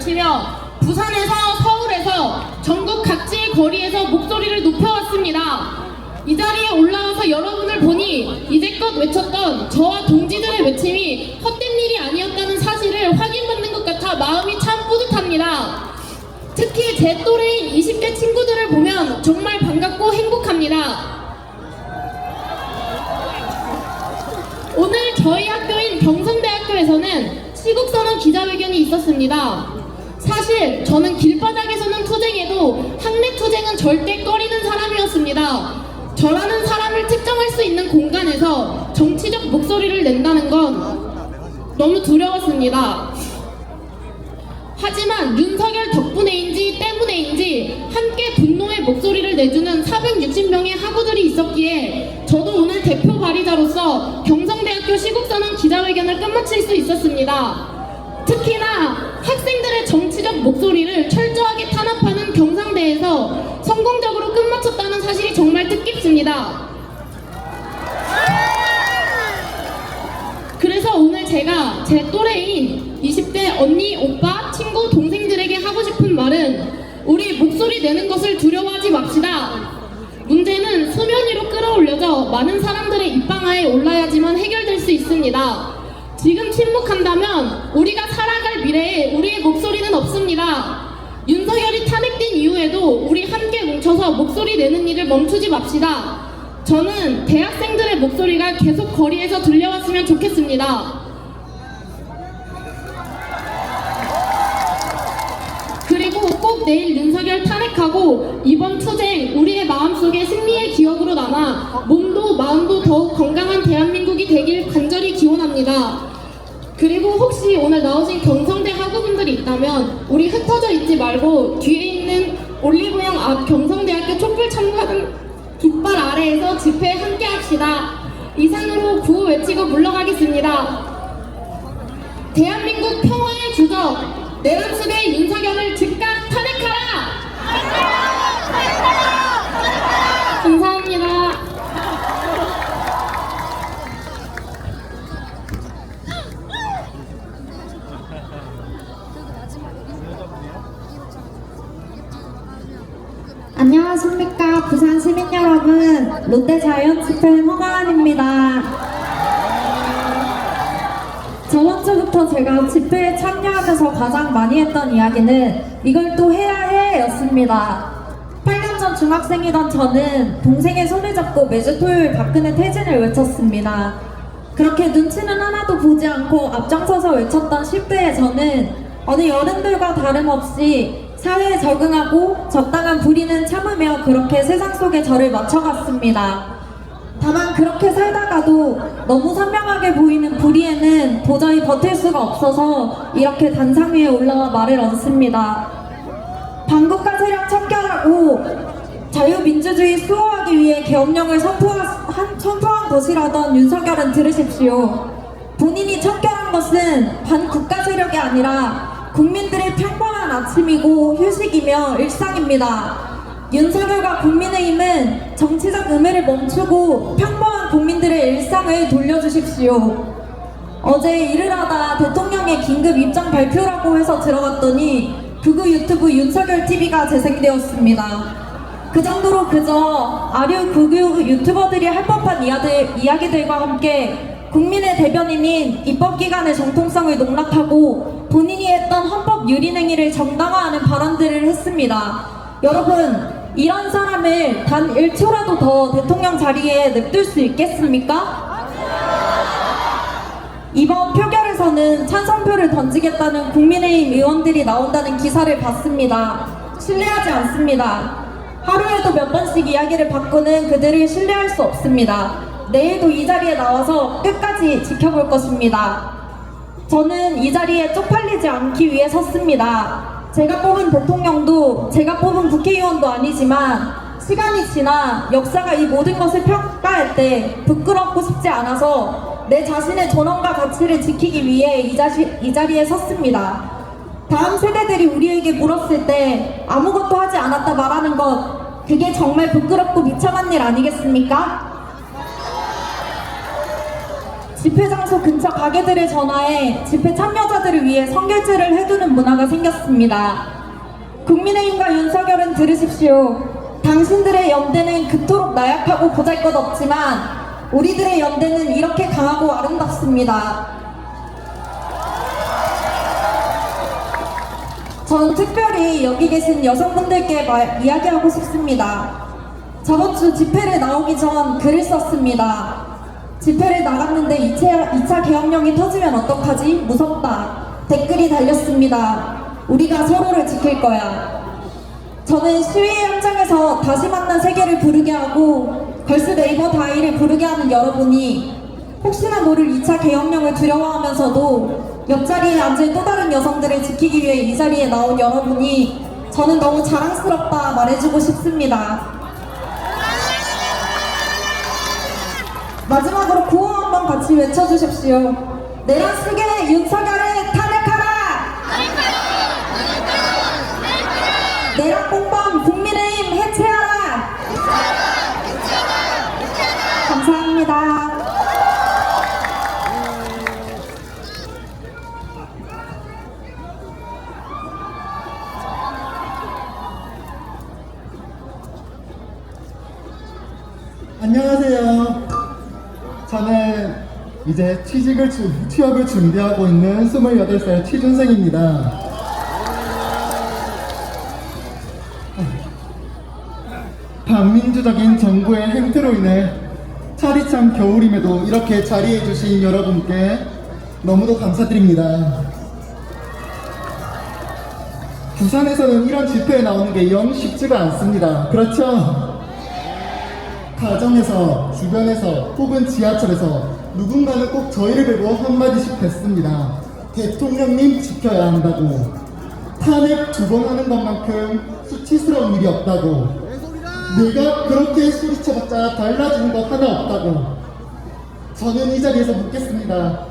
치며 부산에서 서울에서 전국 각지의 거리에서 목소리를 높여왔습니다. 이 자리에 올라와서 여러분을 보니 이제껏 외쳤던 저와 동지들의 외침이 헛된 일이 아니었다는 사실을 확인받는 것 같아 마음이 참 뿌듯합니다. 특히 제 또래인 20대 친구들을 보면 정말 반갑고 행복합니다. 오늘 저희 학교인 경성대학교에서는 시국선언 기자회견이 있었습니다. 사실 저는 길바닥에서는 투쟁해도 학내 투쟁은 절대 꺼리는 사람이었습니다. 저라는 사람을 특정할 수 있는 공간에서 정치적 목소리를 낸다는 건 너무 두려웠습니다. 하지만 윤석열 덕분에인지 때문에인지 함께 분노의 목소리를 내주는 460명의 학우들이 있었기에 저도 오늘 대표 발의자로서 경성대학교 시국선언 기자회견을 끝마칠 수 있었습니다. 특히나 학생들의 정치적 목소리를 철저하게 탄압하는 경상대에서 성공적으로 끝마쳤다는 사실이 정말 뜻깊습니다. 그래서 오늘 제가 제 또래인 20대 언니, 오빠, 친구, 동생들에게 하고 싶은 말은 우리 목소리 내는 것을 두려워하지 맙시다. 문제는 수면 위로 끌어올려져 많은 사람들의 입방아에 올라야지만 해결될 수 있습니다. 지금 침묵한다면 우리가 살아갈 미래에 우리의 목소리는 없습니다. 윤석열이 탄핵된 이후에도 우리 함께 뭉쳐서 목소리 내는 일을 멈추지 맙시다. 저는 대학생들의 목소리가 계속 거리에서 들려왔으면 좋겠습니다. 그리고 꼭 내일 윤석열 탄핵하고 이번 투쟁 우리의 마음속에 승리의 기억으로 남아 몸도 마음도 더욱 건강한 대한민국이 되길 간절히 기원합니다. 그리고 혹시 오늘 나오신 경성대 학우분들이 있다면 우리 흩어져 있지 말고 뒤에 있는 올리브영 앞 경성대학교 촛불 참관 깃발 아래에서 집회 함께 합시다. 이상으로 구호 외치고 물러가겠습니다. 대한민국 평화의 주적 내란수의 윤석열을 즉 부산 시민 여러분 롯데 자이언츠 팬 허가은입니다. 저번 주부터 제가 집회에 참여하면서 가장 많이 했던 이야기는 이걸 또 해야 해 였습니다. 8년 전 중학생이던 저는 동생의 손을 잡고 매주 토요일 박근혜 퇴진을 외쳤습니다. 그렇게 눈치는 하나도 보지 않고 앞장서서 외쳤던 10대의 저는 어느 어른들과 다름없이 사회에 적응하고 적당한 불의는 참으며 그렇게 세상 속에 저를 맞춰갔습니다. 다만 그렇게 살다가도 너무 선명하게 보이는 불의에는 도저히 버틸 수가 없어서 이렇게 단상 위에 올라와 말을 얹습니다. 반국가 세력 척결하고 자유민주주의 수호하기 위해 계엄령을 선포한, 선포한 것이라던 윤석열은 들으십시오. 본인이 척결한 것은 반국가 세력이 아니라 국민들의 평범한 아침이고 휴식이며 일상입니다. 윤석열과 국민의힘은 정치적 음해를 멈추고 평범한 국민들의 일상을 돌려주십시오. 어제 일을 하다 대통령의 긴급 입장 발표라고 해서 들어갔더니 극우 유튜브 윤석열 TV가 재생되었습니다. 그 정도로 그저 아류 극우 유튜버들이 할 법한 이야들, 이야기들과 함께 국민의 대변인인 입법기관의 정통성을 농락하고 본인이 했던 헌법 유린 행위를 정당화하는 발언들을 했습니다. 여러분, 이런 사람을 단 1초라도 더 대통령 자리에 냅둘 수 있겠습니까? 이번 표결에서는 찬성표를 던지겠다는 국민의힘 의원들이 나온다는 기사를 봤습니다. 신뢰하지 않습니다. 하루에도 몇 번씩 이야기를 바꾸는 그들을 신뢰할 수 없습니다. 내일도 이 자리에 나와서 끝까지 지켜볼 것입니다. 저는 이 자리에 쪽팔리지 않기 위해 섰습니다. 제가 뽑은 대통령도 제가 뽑은 국회의원도 아니지만 시간이 지나 역사가 이 모든 것을 평가할 때 부끄럽고 싶지 않아서 내 자신의 존엄과 가치를 지키기 위해 이, 자시, 이 자리에 섰습니다. 다음 세대들이 우리에게 물었을 때 아무것도 하지 않았다 말하는 것 그게 정말 부끄럽고 비참한 일 아니겠습니까? 집회 장소 근처 가게들에 전화해 집회 참여자들을 위해 선결제를 해두는 문화가 생겼습니다. 국민의힘과 윤석열은 들으십시오. 당신들의 연대는 그토록 나약하고 보잘것없지만 우리들의 연대는 이렇게 강하고 아름답습니다. 저는 특별히 여기 계신 여성분들께 말, 이야기하고 싶습니다. 저번 주 집회를 나오기 전 글을 썼습니다. 집회를 나갔는데 2차, 2차 계엄령이 터지면 어떡하지? 무섭다. 댓글이 달렸습니다. 우리가 서로를 지킬 거야. 저는 시위 현장에서 다시 만난 세계를 부르게 하고 걸스 네이버 다이를 부르게 하는 여러분이 혹시나 모를 2차 계엄령을 두려워하면서도 옆자리에 앉을 또 다른 여성들을 지키기 위해 이 자리에 나온 여러분이 저는 너무 자랑스럽다 말해주고 싶습니다. 마지막으로 구호 한번 같이 외쳐주십시오. 내란 속에 윤석열을 탄핵하라! 내란 공범 국민의힘 해체하라! 감사합니다. 안녕하세요. 이제 취직을 주- 취업을 준비하고 있는 28살 취준생입니다. 반민주적인 정부의 행태로 인해 차디찬 겨울임에도 이렇게 자리해 주신 여러분께 너무도 감사드립니다. 부산에서는 이런 집회에 나오는 게 영 쉽지가 않습니다. 그렇죠? 가정에서, 주변에서, 혹은 지하철에서 누군가는 꼭 저희를 뵈고 한마디씩 했습니다. 대통령님 지켜야 한다고. 탄핵 두 번 하는 것만큼 수치스러운 일이 없다고. 내가 그렇게 소리쳐봤자 달라지는 것 하나 없다고. 저는 이 자리에서 묻겠습니다.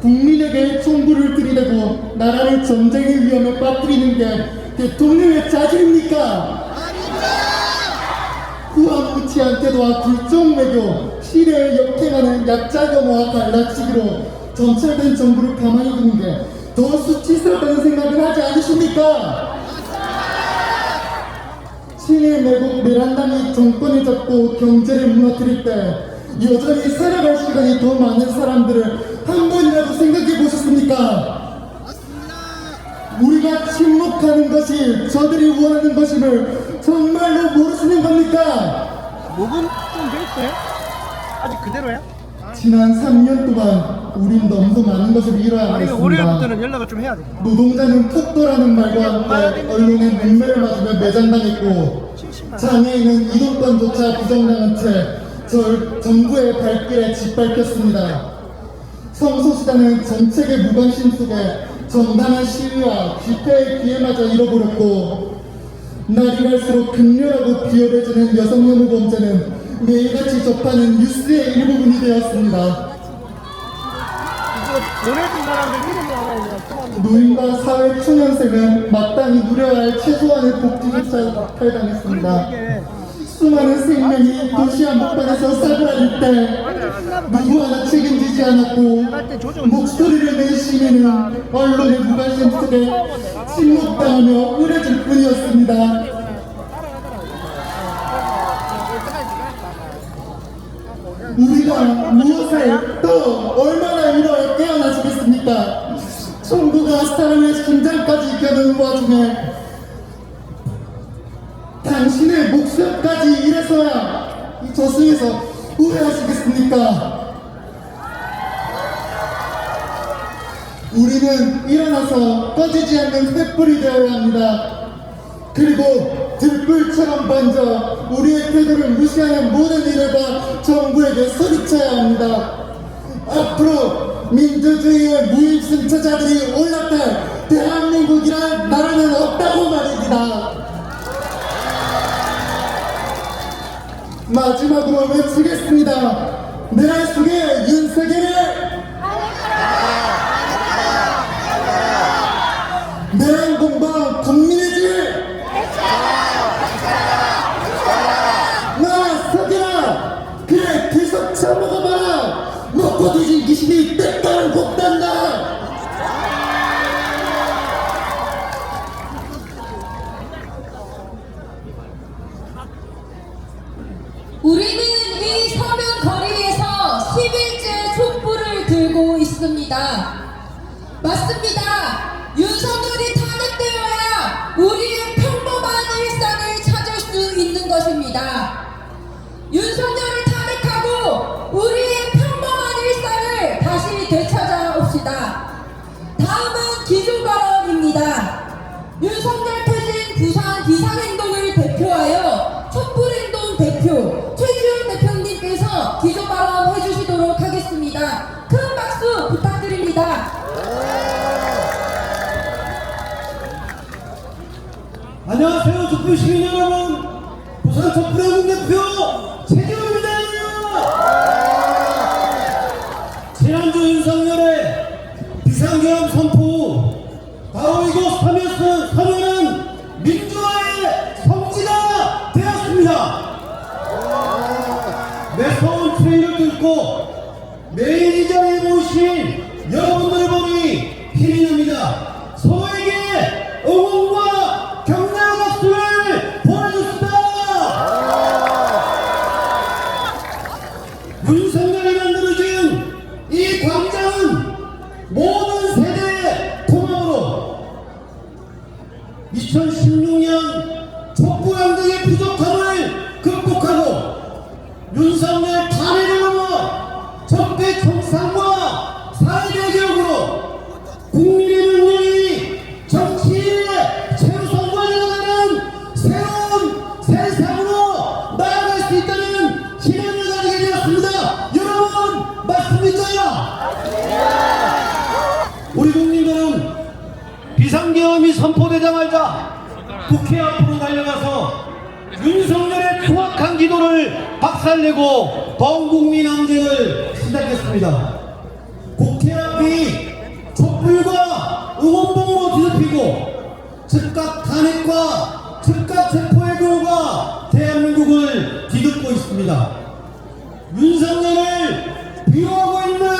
국민에게 총구를 들이대고 나라를 전쟁의 위험에 빠뜨리는 게 대통령의 자질입니까? 후한 무치한테도와 굴종 매교 시대를 역행하는 약자 혐오와 갈라치기로 정찰된 정부를 가만히 두는 게 더 수치스럽다는 생각을 하지 않으십니까? 신의 매국 내란당이 정권을 잡고 경제를 무너뜨릴 때 여전히 살아갈 시간이 더 많은 사람들을 한 번이라도 생각해 보셨습니까? 우리가 침묵하는 것이 저들이 원하는 것임을 정말로 모르시는 겁니까? 목은 좀 돼있대? 아직 그대로야? 지난 3년 동안 우린 너무도 많은 것을 잃어야 아니 했습니다. 월요일부터는 연락을 좀 해야 돼 노동자는 폭도라는 말과 함께 언론의 눈매를 맞으며 매장당했고 장애인은 이동권조차 부정당한 채 절, 정부의 발길에 짓밟혔습니다. 성소수자는 정책의 무관심 속에 정당한 시위와 집회의 기회마저 잃어버렸고 날이 갈수록 극렬하고 비열해지는 여성 혐오 범죄는 매일같이 접하는 뉴스의 일부분이 되었습니다. 보내준 사람들 노인과 사회 초년생은 마땅히 누려야 할 최소한의 복지조차 박탈당했습니다. 이게 수많은 생명이 도시 한복판에서 싸그라들 때 누구 하나 책임지지 않았고 목소리를 낸 시민은 언론의 무관심 속에 침묵당하며 흐려질 뿐이었습니다. 우리가 무엇을 또 얼마나 이뤄야 깨어나시겠습니까? 정부가 사람의 심장까지 겨누는 와중에 당신의 목숨까지 이래서야 이 저승에서 후회하시겠습니까? 우리는 일어나서 꺼지지 않는 횃불이 되어야 합니다. 그리고 들불처럼 번져 우리의 태도를 무시하는 모든 이들과 정부에게 소리쳐야 합니다. 앞으로 민주주의의 무임승차자들이 올라탈 대한민국이란 나라는 없다고 말입니다. 마지막으로 외치겠습니다. 내란 속에 윤석열을 우리는 이 서면 거리에서 10일째 촛불을 들고 있습니다. 맞습니다. 윤석 대표 정프레공 대표 최경입니다 지난주 윤석열의 비상계엄 선포 바로 이곳 서면서 서면은 민주화의 성지가 되었습니다. 매서운 추위를 뚫고 매일 2016년 비상계엄이 선포되자마자 국회 앞으로 달려가서 윤석열의 투악한 기도를 박살내고 범국민 항쟁을 시작했습니다. 국회 앞이 촛불과 응원봉으로 뒤덮이고 즉각 탄핵과 즉각 체포의 결과 대한민국을 뒤덮고 있습니다. 윤석열을 비호하고 있는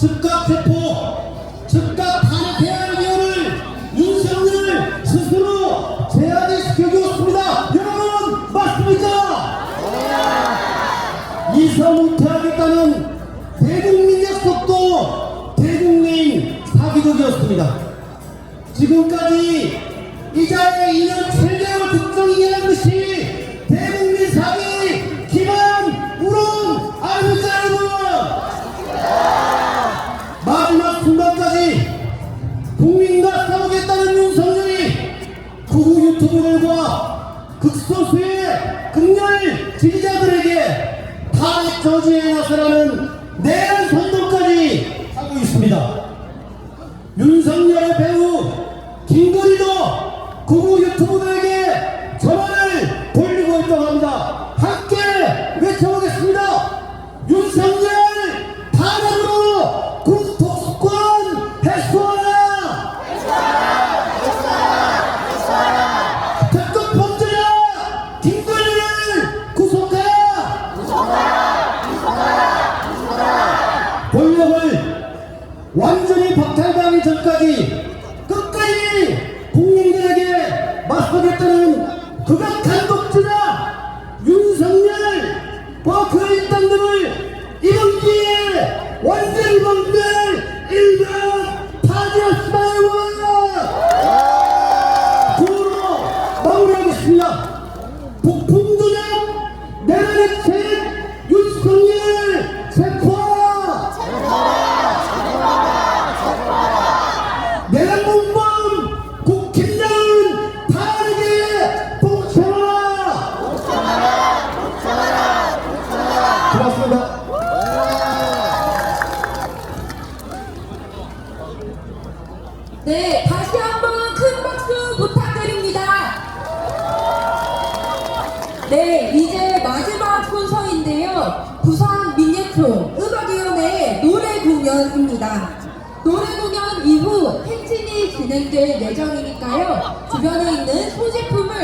升高脚步 저주의 나서라는 내일 선동까지 하고 있습니다. 윤석열의 배우 김건희도 구구 유튜브들에게 전화를 돌리고 있다고 합니다. 함께 외쳐보겠습니다. 끝까지 끝까지 국민들에게 맞서겠다는 그가 단독주자 윤석열 버크의 땅들을 이번 기회에 완전히 먹는 공연입니다. 노래 공연 이후 행진이 진행될 예정이니까요. 주변에 있는 소지품을